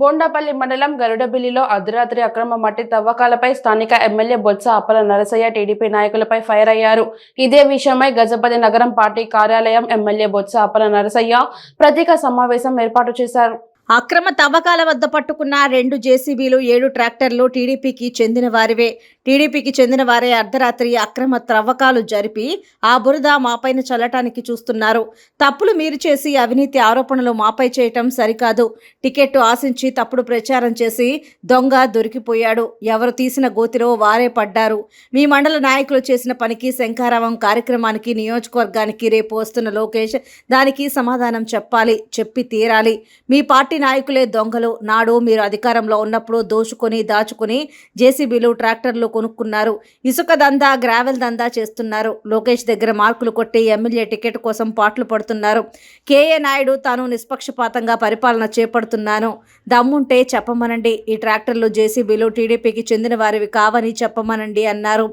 బోండాపల్లి మండలం గరుడబిల్లిలో అర్ధరాత్రి అక్రమ మట్టి తవ్వకాలపై స్థానిక ఎమ్మెల్యే బొత్స అప్పల నరసయ్య టీడీపీ నాయకులపై ఫైర్ అయ్యారు. ఇదే విషయమై గజపతి నగరం పార్టీ కార్యాలయం ఎమ్మెల్యే బొత్స అప్పల నరసయ్య ప్రత్యేక సమావేశం ఏర్పాటు చేశారు. అక్రమ తవ్వకాల వద్ద పట్టుకున్న రెండు జేసీబీలు ఏడు ట్రాక్టర్లు టీడీపీకి చెందిన వారివే. టీడీపీకి చెందిన వారే అర్ధరాత్రి అక్రమ త్రవ్వకాలు జరిపి ఆ బురద మాపైన చల్లటానికి చూస్తున్నారు. తప్పులు మీరు చేసి అవినీతి ఆరోపణలు మాపై చేయటం సరికాదు. టికెట్ ఆశించి తప్పుడు ప్రచారం చేసి దొంగ దొరికిపోయాడు. ఎవరు తీసిన గోతిలో వారే పడ్డారు. మీ మండల నాయకులు చేసిన పనికి శంఖారావం కార్యక్రమానికి నియోజకవర్గానికి రేపు వస్తున్న లోకేష్ దానికి సమాధానం చెప్పాలి చెప్పి తీరాలి. మీ పార్టీ నాయకులే దొంగలు. నాడు మీరు అధికారంలో ఉన్నప్పుడు దోచుకొని దాచుకుని జేసీబీలు ట్రాక్టర్లు కొనుక్కున్నారు. ఇసుక దందా గ్రావెల్ దందా చేస్తున్నారు. లోకేష్ దగ్గర మార్కులు కొట్టి ఎమ్మెల్యే టికెట్ కోసం పాటలు పడుతున్నారు. కేఏ నాయుడు తాను నిష్పక్షపాతంగా పరిపాలన చేపడుతున్నాను. దమ్ముంటే చెప్పమనండి. ఈ ట్రాక్టర్లు జేసీబీలు టీడీపీకి చెందిన వారివి కావని చెప్పమనండి అన్నారు.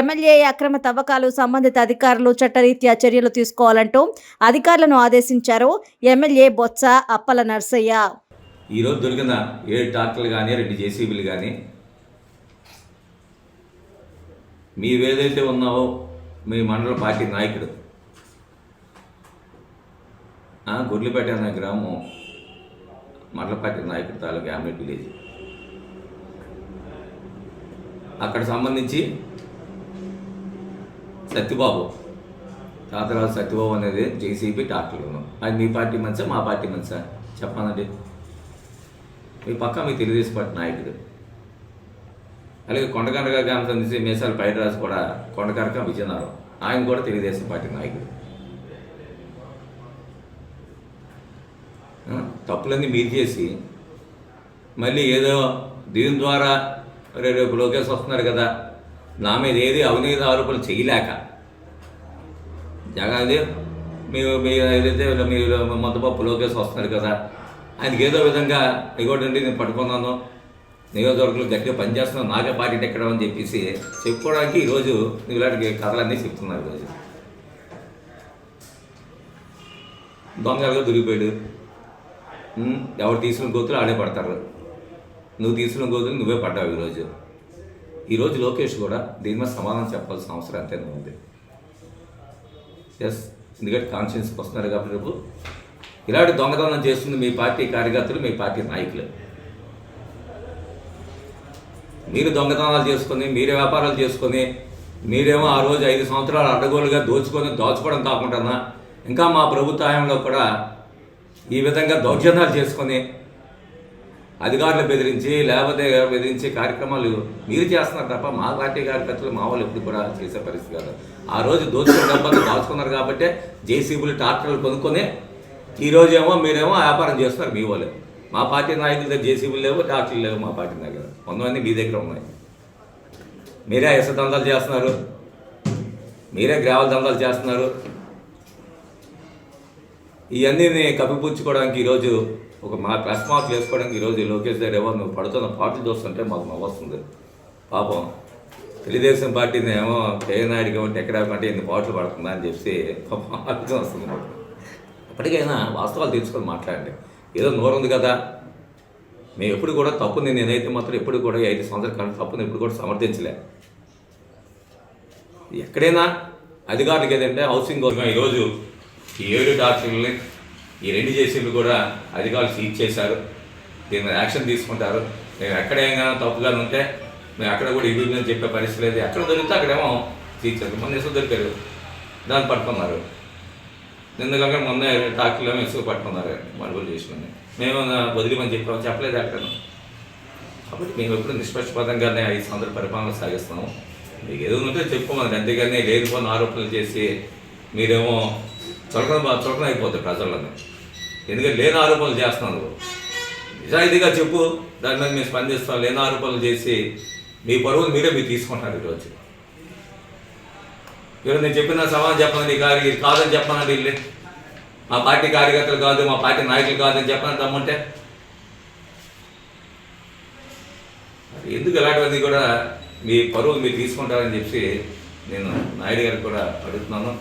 ఎమ్మెల్యే అక్రమ తవ్వకాలు సంబంధిత అధికారులు చట్టరీత్యా చర్యలు తీసుకోవాలంటూ అధికారులను ఆదేశించారు. ఎమ్మెల్యే బొత్స అప్పల నర్సయ్య. ఈరోజు దొరికిన ఏడు ట్రాక్టర్లు కానీ రెండు జేసీబీలు కానీ మీరు ఏదైతే ఉన్నావో మీ మండల పార్టీ నాయకుడు ఆ, అనే గ్రామం మండల పార్టీ నాయకుడు తాలూకు యామిట్ విలేజ్. అక్కడ సంబంధించి సత్యబాబు తాతరాజు సత్యబాబు అనేది జేసీబీ ట్రాక్టర్లు అది మీ పార్టీ మంచా మా పార్టీ మంచా? చెప్పనండి మీ పక్క మీ తెలుగుదేశం పార్టీ నాయకుడు. అలాగే కొండకనక గ్రామం తీసి మేసాల పైడరాజు కూడా కొండకనక విజయనగరం. ఆయన కూడా తెలుగుదేశం పార్టీ నాయకుడు. తప్పులన్నీ మీరు చేసి మళ్ళీ ఏదో దీని ద్వారా రే- రేపు లోకేష్ వస్తున్నారు కదా నా మీద ఏది అవినీతి ఆరోపణలు చేయలేక. జగన్ మీరు మీ ఏదైతే మీరు మొత్తపప్పు లోకేష్ వస్తున్నారు కదా ఆయనకి ఏదో విధంగా ఇగోటండి నేను పట్టుకున్నాను నియోజకవర్గంలో గట్టిగా పనిచేస్తున్నాను నాకే పార్టీ ఎక్కడం అని చెప్పేసి చెప్పుకోవడానికి ఈరోజు నువ్వు ఇలాంటి కథలన్నీ చెప్తున్నారు ఈరోజు దొంగలుగా దొరికిపోయాడు. ఎవరు తీసుకున్న గోతులు ఆడే పడతారు. నువ్వు తీసుకున్న గోతులు నువ్వే పడ్డావు ఈరోజు ఈరోజు లోకేష్ కూడా దీని మీద సమాధానం చెప్పాల్సిన అవసరం ఎంతైనా ఉంది. ఎస్ ఎందుకంటే కాన్షియన్స్కి వస్తున్నారు కాబట్టి రేపు ఇలాంటి దొంగతనం చేస్తుంది మీ పార్టీ కార్యకర్తలు మీ పార్టీ నాయకులు. మీరు దొంగతనాలు చేసుకొని మీరే వ్యాపారాలు చేసుకొని మీరేమో ఆ రోజు ఐదు సంవత్సరాలు అడ్డగోలుగా దోచుకొని దోచుకోవడం కాకుండా ఇంకా మా ప్రభుత్వ హయాంలో కూడా ఈ విధంగా దౌర్జన్యాలు చేసుకొని అధికారులు బెదిరించి లేకపోతే బెదిరించి కార్యక్రమాలు మీరు చేస్తున్నారు తప్ప మా పార్టీ కార్యకర్తలు మా వాళ్ళు ఎప్పుడు కూడా చేసే పరిస్థితి కాదు. ఆ రోజు దోచుకున్న డబ్బాలు దాచుకున్నారు కాబట్టి జేసీబీలు ట్రాక్టర్లు కొనుక్కొని ఈ రోజు ఏమో మీరేమో వ్యాపారం చేస్తున్నారు మీ వాళ్ళు. మా పార్టీ నాయకుల దగ్గర జేసీబీలు లేవు ట్రాక్టర్లు లేవు మా పార్టీ దగ్గర. కొంతమంది మీ దగ్గర ఉన్నాయి. మీరే ఇసుక దందాలు చేస్తున్నారు. మీరే గ్రావెల్ దందాలు చేస్తున్నారు. ఇవన్నీ కప్పిపుచ్చుకోవడానికి ఈరోజు ఒక మా ప్రెస్ మార్క్ చేసుకోవడానికి ఈరోజు లోకేష్ గారు ఎవరు? నువ్వు పడుతున్న పార్టీలు చూస్తుంటే మాకు నవ్వొస్తుంది పాపం తెలుగుదేశం పార్టీని ఏమో నాయుడికి ఏమో ఎక్కడ ఇన్ని పాటలు పడుతుందా అని చెప్పి పాపం అర్థం వస్తుంది మాకు. ఎప్పటికైనా వాస్తవాలు తెలుసుకొని మాట్లాడండి. ఏదో నోరు ఉంది కదా. మేము ఎప్పుడు కూడా తప్పుని నేనైతే మాత్రం ఎప్పుడు కూడా ఐదు సంవత్సరాల కాలం తప్పుని ఎప్పుడు కూడా సమర్థించలే. ఎక్కడైనా అధికారులకు ఏదంటే హౌసింగ్ కోసం ఈరోజు ఈ ఏడు డాక్టర్లని ఈ రెండు జేసీలు కూడా అధికారులు సీజ్ చేశారు. దీని యాక్షన్ తీసుకుంటారు. మేము ఎక్కడైనా తప్పుగా ఉంటే మేము అక్కడ కూడా ఇది చెప్పే పరిస్థితి లేదు. ఎక్కడ దొరికితే అక్కడేమో సీజ్ చేస్తారు. మొన్న దొరికారు? దాన్ని పట్టుకున్నారు. ఎందుకంటే మొన్న టాకీలో ఏమో ఇసుక పట్టుకున్నారు. మడుగులు చేసుకుని మేము వదిలిమని చెప్పాము. చెప్పలేదు అక్కడ. కాబట్టి మేము ఎప్పుడు నిష్పక్షపాతంగానే ఐదు సంవత్సరాల పరిపాలన సాగిస్తాము. మీకు ఏదో ఉంటే చెప్పుకోమని అంతేగాని లేనిపోయిన ఆరోపణలు చేసి మీరేమో చులకన చులకన అయిపోతుంది ప్రజలను. ఎందుకంటే లేని ఆరోపణలు చేస్తున్నారు. నిజాయితీగా చెప్పు. దాని మీద మేము స్పందిస్తాం. లేని ఆరోపణలు చేసి మీ పరువులు మీరే మీరు తీసుకుంటున్నారు ఈరోజు. ఈరోజు నేను చెప్పిన సమాధానం చెప్పనండి కాదు ఇది కాదని చెప్పనండి వీళ్ళు? మా పార్టీ కార్యకర్తలు కాదు మా పార్టీ నాయకులు కాదని చెప్పను తమ్ముంటే? ఎందుకు ఇలాంటివన్నీ కూడా మీ పరువు మీరు తీసుకుంటారని చెప్పి నేను నాయుడు గారికి కూడా అడుగుతున్నాను.